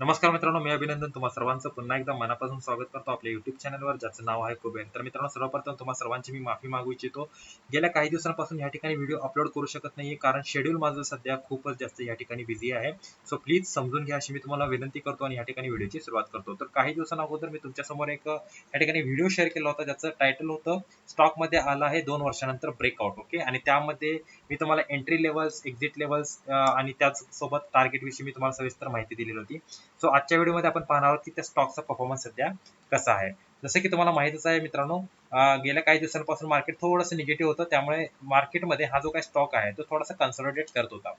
नमस्कार मित्रांनो मी अभिनंदन तुम्हा सर्वांचं. पुन्हा एकदा मनापासून स्वागत करतो आपल्या युट्यूब चॅनलवर ज्याचं नाव आहे कुबेर तर मित्रांनो सर्वप्रथम तुम्हा सर्वांची मी माफी मागू इच्छितो. गेल्या काही दिवसांपासून या ठिकाणी व्हिडिओ अपलोड करू शकत नाही कारण शेड्यूल माझं सध्या खूपच जास्त या ठिकाणी बिझी आहे. सो प्लीज समजून घ्या अशी मी तुम्हाला विनंती करतो आणि या ठिकाणी व्हिडिओची सुरुवात करतो. तर काही दिवसांअगोदर मी तुमच्यासमोर एक या ठिकाणी व्हिडिओ शेअर केला होता ज्याचं टायटल होतं स्टॉकमध्ये आलं आला आहे दोन वर्षानंतर ब्रेकआउट ओके आणि त्यामध्ये मी तुम्हाला एंट्री लेवल्स एक्झिट लेवल्स आणि त्याचसोबत टार्गेटविषयी मी तुम्हाला सविस्तर माहिती दिलेली होती. सो आजच्या व्हिडिओमध्ये आपण पाहणार आहोत की त्या स्टॉकचा परफॉर्मन्स सध्या कसा आहे. जसं की तुम्हाला माहितच आहे मित्रांनो गेल्या काही दिवसांपासून मार्केट थोडंसं निगेटिव्ह होतं. त्यामुळे मार्केटमध्ये हा जो काही स्टॉक आहे तो थोडासा कन्सॉलिडेट करत होता.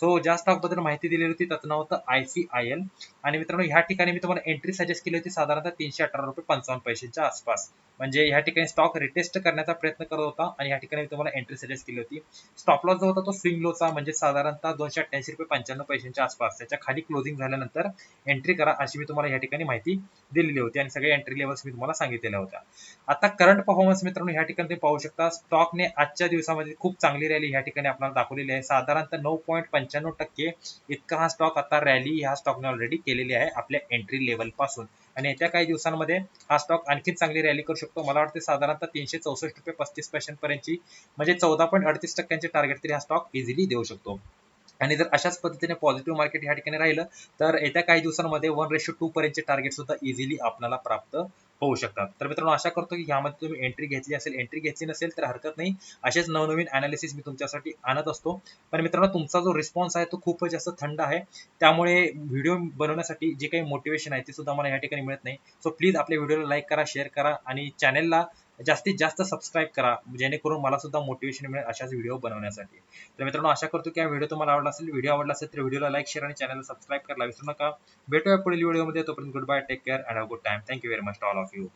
सो ज्या स्टॉकबद्दल माहिती दिलेली होती त्याचं नाव होतं आय सी आय एल आणि मित्रांनो ह्या ठिकाणी मी तुम्हाला एंट्री सजेस्ट केली होती साधारणतः तीनशे अठरा रुपये पंचावन्न पैशांच्या आसपास. म्हणजे ह्या ठिकाणी स्टॉक रिटेस्ट करण्याचा प्रयत्न करत होता आणि ह्या ठिकाणी मी तुम्हाला एंट्री सजेस्ट केली होती. स्टॉप लॉस जो होता तो स्विंग लोचा म्हणजे साधारणतः दोनशे अठ्ठ्याऐंशी रुपये पंच्याण्णव पैशांच्या आसपास. त्याच्याखाली क्लोजिंग झाल्यानंतर एंट्री करा अशी मी तुम्हाला या ठिकाणी माहिती दिलेली होती आणि सगळे एंट्री लेवल्स मी तुम्हाला सांगितलेल्या होत्या. आता करंट परफॉर्मन्स मित्रांनो ह्या ठिकाणी तुम्ही पाहू शकता. स्टॉकने आजच्या दिवसामध्ये खूप चांगली रॅली ह्या ठिकाणी आपल्याला दाखवलेली आहे. साधारणतः नऊ पॉईंट पंच्याण्णव टक्के इतका हा स्टॉक आता रॅली ह्या स्टॉकने ऑलरेडी केलेली आहे आपल्या एंट्री लेवलपासून. आणि येत्या काही दिवसांमध्ये हा स्टॉक आणखी चांगली रॅली करू शकतो. मला वाटते साधारणतः तीनशे चौसष्ट रुपये पस्तीस पैशांपर्यंतची म्हणजे चौदा पॉईंट अडतीस टक्क्यांचे टार्गेट तरी हा स्टॉक इझिली देऊ शकतो. आणि जर अशाच पद्धतीने पॉझिटिव्ह मार्केट या ठिकाणी राहिलं तर येत्या काही दिवसांमध्ये वन रेशो टू पर्यंतचे टार्गेट सुद्धा इझिली आपल्याला प्राप्त होऊ शकतात. तर मित्रांनो आशा करतो की यामध्ये तुम्ही एंट्री घेतली असेल. एंट्री घेतली नसेल तर हरकत नाही. असेच नवनवीन अनालिसिस मी तुमच्यासाठी आणत असतो. पण मित्रांनो तुमचा जो रिस्पॉन्स आहे तो खूपच जास्त थंड आहे. त्यामुळे व्हिडिओ बनवण्यासाठी जे काही मोटिवेशन आहे ते सुद्धा मला या ठिकाणी मिळत नाही. सो प्लीज आपल्या व्हिडिओला लाईक करा शेअर करा आणि चॅनलला जास्तीत जास्त सबस्क्राईब करा जेणेकरून मला सुद्धा मोटिवेशन मिळेल अशाच व्हिडिओ बनवण्यासाठी. तर मित्रांनो आशा करतो की हा व्हिडिओ तुम्हाला आवडला असेल. व्हिडिओ आवडला असेल तर व्हिडिओला लाईक शेअर आणि चॅनलला सबस्क्राईब करायला विसरू नका. भेटूया पुढील व्हिडिओमध्ये तोपर्यंत good bye take care and have good time thank you very much all of you